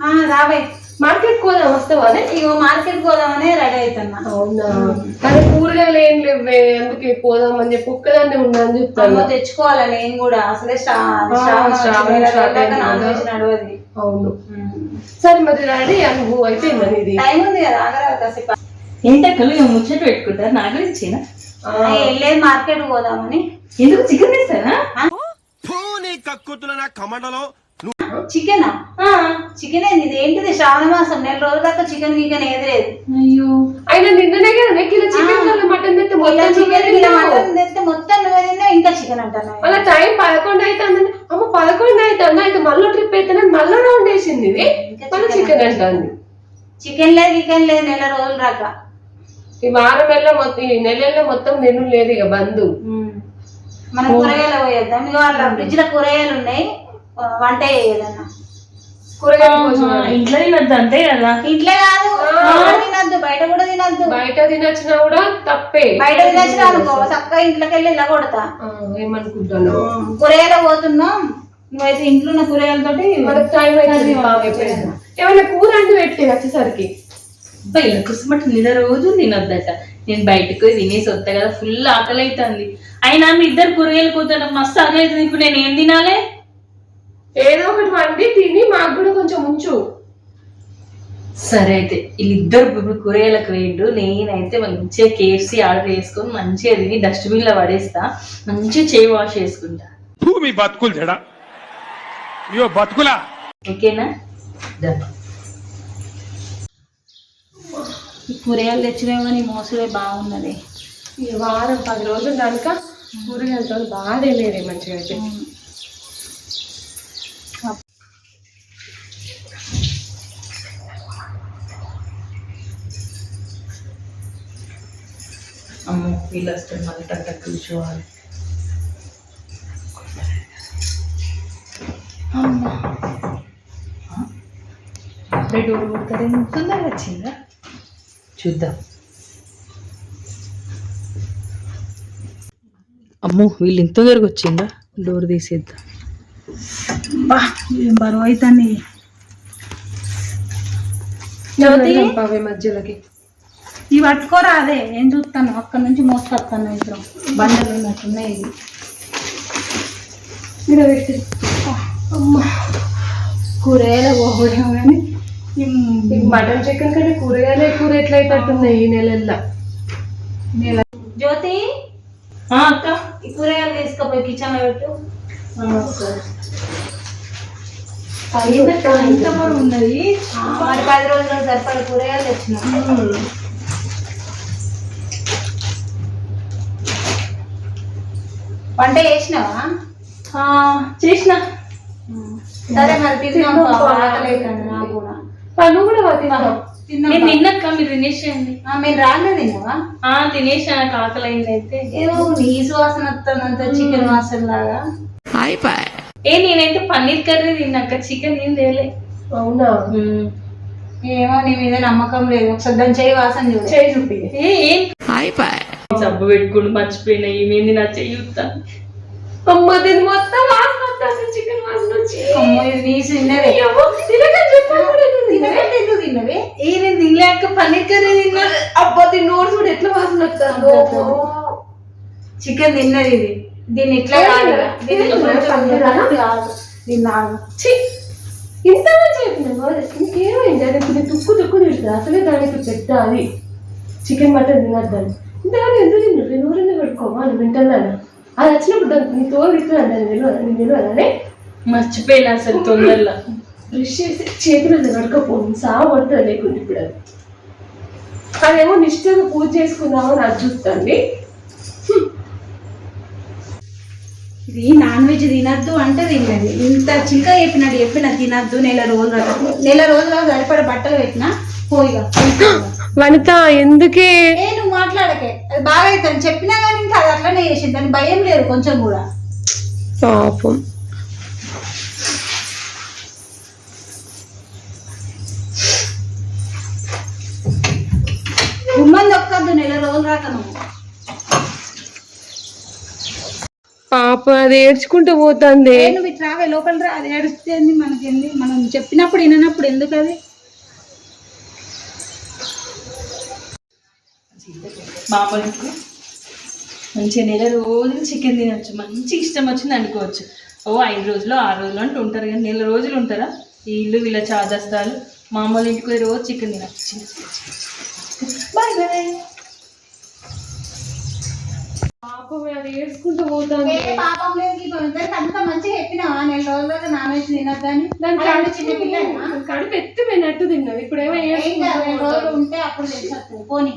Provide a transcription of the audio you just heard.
ఆ, రావే. మార్కెట్ పోదాం వస్తావానే? ఇగో మార్కెట్ పోదామని రెడీ అవుతున్నా అవునా? కానీ కూరగాయలు ఏం లేవే అందుకే పోదామని చెప్పి ఒక్కదాన్నే ఉన్నా అని చెప్తాను తెచ్చుకోవాలి నేను కూడా? అసలే నడవది. అవును. సరే మరి రెడీ అనుభవం అయిపోయిందని ఇది. టైం ఉంది కదా ఆగరా ఏంటక్కలు ఇక ముచ్చట పెట్టుకుంటారు? నా ఆ, వెళ్ళేది మార్కెట్ పోదామని. ఎందుకు చికెన్ తెస్తానా నా కమండలో చికెనా? చికెన్ ఇది ఏంటిది? శ్రావణ మాసం. నెల రోజుల దాకా చికెన్ గికెన్ ఏది లేదు. అయ్యో. అయినా నిన్ననే కదా కిలో చికెన్ కిలో మటన్ తెస్తే మొత్తం చికెన్ ఇలా మటన్ తెస్తే మొత్తం నువ్వే తిన్నావు. ఇంకా చికెన్ అంటాను మళ్ళీ టైం పదకొండు అవుతుంది అమ్మ పదకొండు అవుతుంది అయితే మళ్ళీ ట్రిప్ అయితే మళ్ళీ రౌండ్ వేసింది ఇది. మళ్ళీ చికెన్ అంటుంది. చికెన్ లేదు చికెన్ లేదు నెల రోజులు రాక ఈ వారం వెళ్ళ మొత్తం ఈ నెలలో మొత్తం మెను లేదు ఇక బంధు. మనం కూరగాయలు పోయేద్దాం. ఇక వాళ్ళ ఫ్రిడ్జ్లో కూరగాయలు ఉన్నాయి. వంట చేయదన్న కూరగాయల. ఇంట్లో తినద్దు అంతే కదా. ఇంట్లో కాదు బయట తినద్దు బయట కూడా తినద్దు. బయట తినొచ్చినా కూడా తప్పే. బయట తినచ్చు అనుకో చక్కగా ఇంట్లోకి వెళ్ళి ఇలా కొడతా. ఏమనుకుంటాను. కూరగాయలు పోతున్నాం. నువ్వైతే ఇంట్లో ఉన్న కూరగాయలతోటి మనకు టైం అవుతుంది. ఏమైనా కూర అంటూ పెట్టి వచ్చేసరికి? బయట కుసుమట నిన్న రోజు తినొద్దట. నేను బయటకు పోయి తినేసి వస్తా కదా ఫుల్ ఆకలి అవుతుంది అయినా మీ ఇద్దరు కూరగాయలు పోతాను మస్తు ఆకలి అవుతుంది ఇప్పుడు నేను ఏం తినాలి? ఏదో ఒకటి వండి తిని మాకు కూడా కొంచెం ఉంచు. సరే అయితే వీళ్ళిద్దరు ఇప్పుడు కూరగాయలకు వేయండు. నేనైతే మంచిగా కేఎఫ్సీ ఆర్డర్ చేసుకొని మంచిగా తిని డస్ట్బిన్లో పడేస్తా. మంచిగా చేయి వాష్ చేసుకుంటా. భూమి బతుకులు జడ? అయ్యో బతుకులా? ఓకేనా. ఈ కూరగాయలు తెచ్చినావు కానీ మోసలే బాగున్నది. ఈ వారం పది రోజులు కనుక కూరగాయలతో బాగా తెలియదు మంచిగా అయితే. అమ్మో వీళ్ళు వస్తే మళ్ళీ టక్ కూర్చోవాలి. అమ్మా. డోర్ కొడతారే? తొందరగా వచ్చిందా? చూద్దాం. అమ్మో వీళ్ళు ఇంత తొందరగా వచ్చిందా? డోర్ తీసేద్దాం? బా ఏం బరువు అవుతుంది జ్యోతి? అవే మధ్యలోకి. ఇవి పట్టుకోరా అదే ఏం చూస్తాను అక్కడ నుంచి మోసుకొస్తాను ఇద్దరం బండలు ఉన్నట్టున్నాయి ఇది మీరు పెట్టి. అమ్మా కూరగాయలు పోవడం కానీ. మటన్ చికెన్ కంటే కూరగాయలు కూర ఎట్లయితేట్టున్నాయి ఈ నెలల్లో? జ్యోతి? అక్క. ఈ కూరగాయలు తీసుకుపోయి కిచెన్లో పెట్టు బరువు ఉన్నది మరి పది రోజులకు సరిపడ కూరగాయలు తెచ్చినాం వంట చేసినావా? చేసిన. సరే మరి తిన్నాం నాకు కూడా. తిన్నాం నేను తిన్నక్క మీరు తినేసేయండి. ఆ, మీరు రాలే తిన్నావా? ఆ తినేసా నాకు ఆకలి అయింది అయితే. ఏదో నీ సువాసన వస్తుందంత చికెన్ వాసన లాగా. ఏ నేనైతే పన్నీర్ కర్రీ తిన్నాక చికెన్ ఏం తేలే అవునా? ఏమో నీ మీద నమ్మకం లేదు. ఒకసారి దాని చేయి వాసన చూడు. చేయి చూపి ఏ ఏం? సబ్బు పెట్టుకుని మర్చిపోయినా ఏమేంది నా చెయ్యుతా అమ్మ దీని మొత్తం వాసన వస్తుంది చికెన్ వాసన వచ్చి. అమ్మో, ఇది నీ తినకని చెప్పాను తినవే? తిన్నవే? ఏ నేను తినలేక పన్నీర్ కర్రీ తిన్నా. అబ్బా దీని నోరు చూడు ఎట్లా వాసన వస్తుందో. చికెన్ తిన్నది ఇది. దీన్ని ఇట్లా కాదు. దీన్ని! ఇంత మంచి అయిపోయింది ఇంకేమైంది? అది కొంచెం తుక్కు తుక్కు తిడుతుంది అసలే దానికి పెద్ద అది. Chicken mutton తినద్దని. ఇంతగానే ఎందుకు తింటుంది నూనె పెట్టుకోవాలి వింటున్నాను. అది వచ్చినప్పుడు దానికి నీ తోలు తిట్టున్నాను దాన్ని తెలియదు నేను తెలియదానే మర్చిపోయినా అసలు తొందరలో. బ్రష్ చేసి చేతులు కడకపోను సాగు పడుతుంది లేకుండా ఇప్పుడు అది. అదేమో నిష్ఠగా పూజ చేసుకుందామని అది చూస్తుంది. ఇది నాన్ వెజ్ తినద్దు అంటే తిన్నది ఇంత చిల్క చెప్పినట్టు చెప్పిన తినద్దు నెల రోజులు నెల రోజులు సరిపడ బట్టలు పెట్టినా వనిత ఎందుకే? నువ్వు మాట్లాడకే. అది బాగా అవుతుంది చెప్పినా కానీ ఇంకా అది అట్లనే చేసింది. దాని భయం లేదు కొంచెం కూడా. పాపం. గుమ్మం దొక్కద్దు నెల రోజులు రాక నువ్వు. పాపం అది ఏడ్చుకుంటూ పోతుంది. నువ్వు ఇటు రావే లోపల రా. అది ఏడుస్తుంది మనకేంది మనం చెప్పినప్పుడు విననప్పుడు ఎందుకు అది మామూలుగా మంచిగా నెల రోజులు చికెన్ తినొచ్చు. మంచి ఇష్టం వచ్చింది అనుకోవచ్చు ఓ ఐదు రోజులు ఆరు రోజులు అంటూ ఉంటారు కానీ నెల రోజులు ఉంటారా? ఈ ఇల్లు వీళ్ళ చాదస్తాలు మామూలు ఇంటికి పోయి రోజు చికెన్ తినచ్చు. Bye bye. పాపం అది ఏడ్చుకుంటూ పోతుంది. ఏ పాపం లేదు ఇద్దరికి అంత మంచిగా చెప్పినావా? నెల రోజులు నాన్ వెజ్ తినొద్దని. దాని చిన్న పిల్లలు కడుపు ఎత్తిపోయినట్టు తిన్నది ఇప్పుడు ఏమో రోజులు ఉంటే అప్పుడు తెలిసి పోనీ